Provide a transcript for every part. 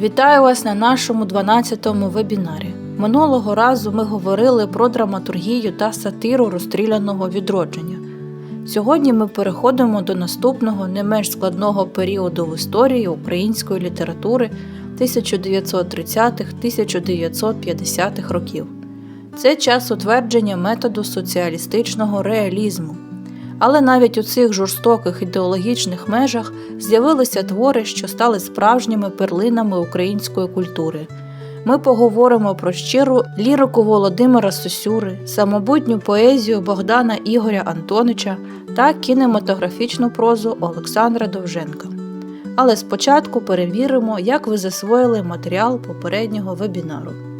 Вітаю вас на нашому 12-му вебінарі. Минулого разу ми говорили про драматургію та сатиру розстріляного відродження. Сьогодні ми переходимо до наступного не менш складного періоду в історії української літератури 1930-1950-х років. Це час утвердження методу соціалістичного реалізму. Але навіть у цих жорстоких ідеологічних межах з'явилися твори, що стали справжніми перлинами української культури. Ми поговоримо про щиру лірику Володимира Сосюри, самобутню поезію Богдана Ігоря Антонича та кінематографічну прозу Олександра Довженка. Але спочатку перевіримо, як ви засвоїли матеріал попереднього вебінару.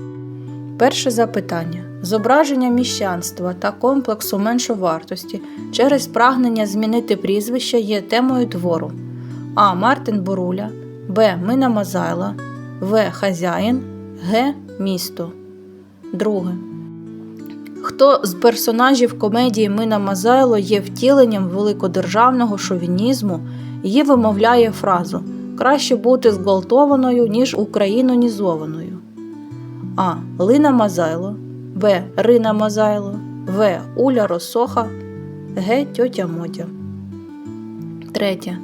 Перше запитання: зображення міщанства та комплексу меншовартості через прагнення змінити прізвище є темою твору А. Мартин Боруля, Б. Мина Мазайла, В. Хазяїн, Г. Місто. Друге. Хто з персонажів комедії Мина Мазайло є втіленням великодержавного шовінізму і вимовляє фразу Краще бути зґвалтованою, ніж українонізованою. А. Лина Мазайло, Б. Рина Мазайло, В. Уля Росоха, Г. Тьотя Мотя. Третє.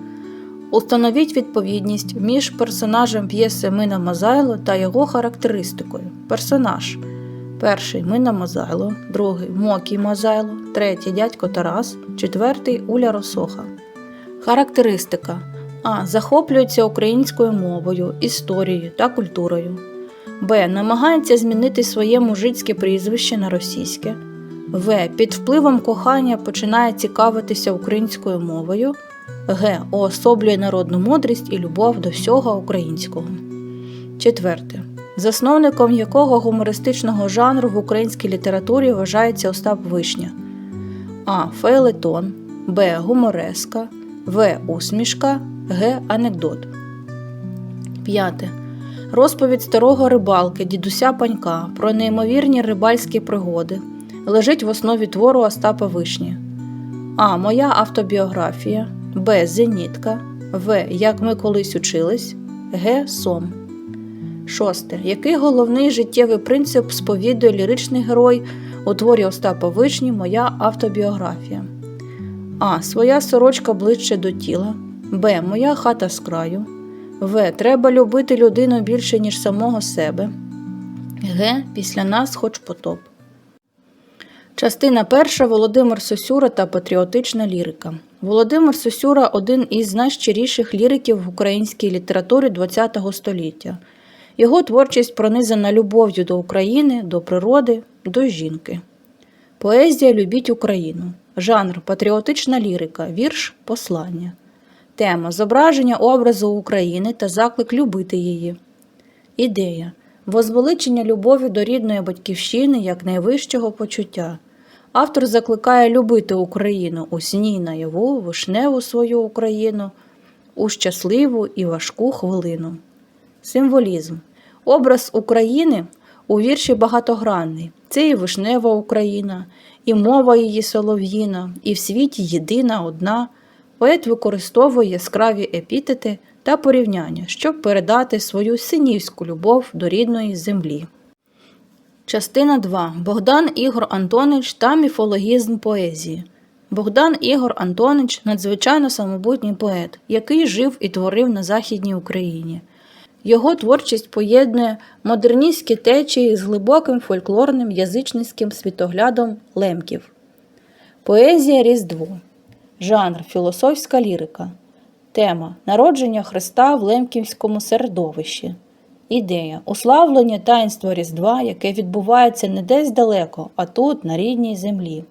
Установіть відповідність між персонажем п'єси Мина Мазайло та його характеристикою. Персонаж. Перший Мина Мазайло, другий Мокій Мазайло, третій дядько Тарас, четвертий Уля Росоха. Характеристика А. Захоплюється українською мовою, історією та культурою. Б. Намагається змінити своє мужицьке прізвище на російське. В. Під впливом кохання починає цікавитися українською мовою. Г. Уособлює народну мудрість і любов до всього українського. Четверте. Засновником якого гумористичного жанру в українській літературі вважається Остап Вишня. А. Фейлетон, Б. Гумореска, В. Усмішка, Г. Анекдот. П'яте. Розповідь старого рибалки дідуся Панька про неймовірні рибальські пригоди лежить в основі твору Остапа Вишні. А. Моя автобіографія. Б. Зенітка. В. Як ми колись учились. Г. Сом. Шосте. Який головний життєвий принцип сповідує ліричний герой у творі Остапа Вишні Моя автобіографія? А. Своя сорочка ближче до тіла. Б. Моя хата з краю. В. Треба любити людину більше, ніж самого себе. Г. Після нас хоч потоп. Частина перша Володимир Сосюра та патріотична лірика. Володимир Сосюра один із найщиріших ліриків в українській літературі ХХ століття. Його творчість пронизана любов'ю до України, до природи, до жінки. Поезія Любіть Україну. Жанр патріотична лірика, вірш послання. Тема зображення образу України та заклик любити її. Ідея возвеличення любові до рідної батьківщини як найвищого почуття. Автор закликає любити Україну у сні наяву, вишневу свою Україну, у щасливу і важку хвилину. Символізм. Образ України у вірші багатогранний. Це і вишнева Україна, і мова її солов'їна, і в світі єдина одна. Поет використовує яскраві епітети та порівняння, щоб передати свою синівську любов до рідної землі. Частина 2. Богдан Ігор Антонич та міфологізм поезії. Богдан Ігор Антонич надзвичайно самобутній поет, який жив і творив на Західній Україні. Його творчість поєднує модерністські течії з глибоким фольклорним язичницьким світоглядом лемків. Поезія Різдво. Жанр філософська лірика. Тема Народження Христа в Лемківському середовищі. Ідея уславлення таїнства Різдва, яке відбувається не десь далеко, а тут, на рідній землі.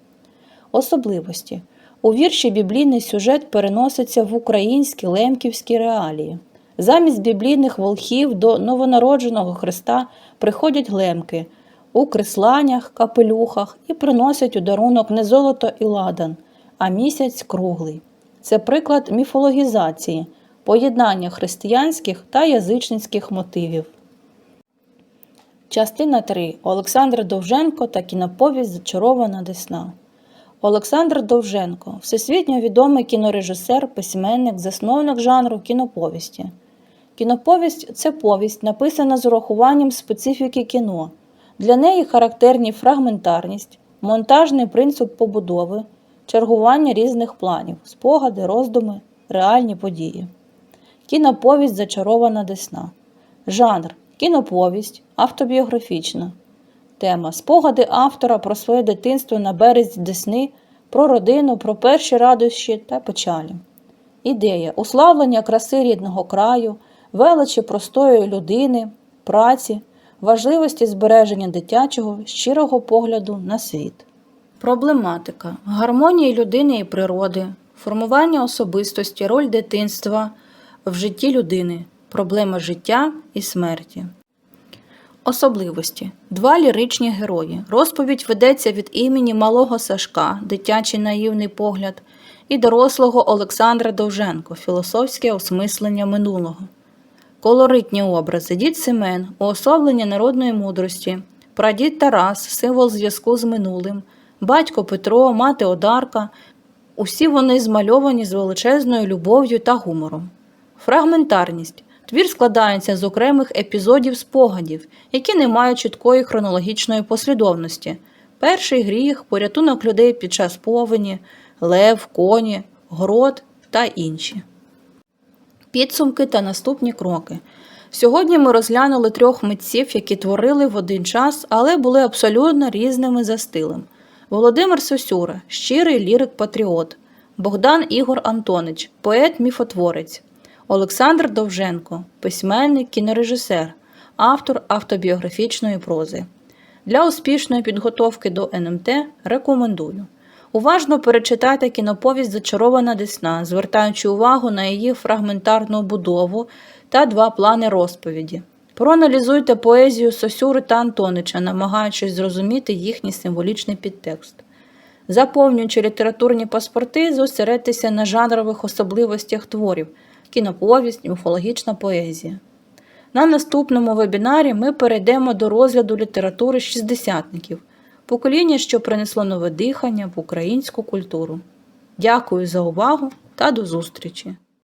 Особливості. У вірші біблійний сюжет переноситься в українські лемківські реалії. Замість біблійних волхів до новонародженого Христа приходять лемки у крисланнях, капелюхах і приносять у дарунок не золото і ладан, а місяць круглий. Це приклад міфологізації, поєднання християнських та язичницьких мотивів. Частина 3. Олександр Довженко та кіноповість Зачарована Десна. Олександр Довженко всесвітньо відомий кінорежисер, письменник, засновник жанру кіноповісті. Кіноповість це повість, написана з урахуванням специфіки кіно. Для неї характерні фрагментарність, монтажний принцип побудови, чергування різних планів, спогади, роздуми, реальні події. Кіноповість зачарована десна. Жанр кіноповість, автобіографічна. Тема спогади автора про своє дитинство на березі Десни, про родину, про перші радощі та печалі. Ідея уславлення краси рідного краю, величі простої людини, праці, важливості збереження дитячого, щирого погляду на світ. Проблематика гармонії людини і природи, формування особистості, роль дитинства в житті людини, проблема життя і смерті. Особливості два ліричні герої. Розповідь ведеться від імені малого Сашка, дитячий наївний погляд, і дорослого Олександра Довженко, філософське осмислення минулого. Колоритні образи дід Семен, уособлення народної мудрості, прадід Тарас, символ зв'язку з минулим, батько Петро, мати Одарка. Усі вони змальовані з величезною любов'ю та гумором. Фрагментарність. Твір складається з окремих епізодів спогадів, які не мають чіткої хронологічної послідовності. Перший гріх, порятунок людей під час повені, лев, коні, грот та інші. Підсумки та наступні кроки. Сьогодні ми розглянули трьох митців, які творили в один час, але були абсолютно різними за стилем. Володимир Сосюра, щирий лірик-патріот, Богдан Ігор Антонич, поет-міфотворець, Олександр Довженко, письменник, кінорежисер, автор автобіографічної прози. Для успішної підготовки до НМТ рекомендую. Уважно перечитайте кіноповість Зачарована Десна, звертаючи увагу на її фрагментарну будову та два плани розповіді. Проаналізуйте поезію Сосюри та Антонича, намагаючись зрозуміти їхній символічний підтекст. Заповнюючи літературні паспорти, зосередьтеся на жанрових особливостях творів кіноповість, міфологічна поезія. На наступному вебінарі ми перейдемо до розгляду літератури шістдесятників, покоління, що принесло нове дихання в українську культуру. Дякую за увагу та до зустрічі!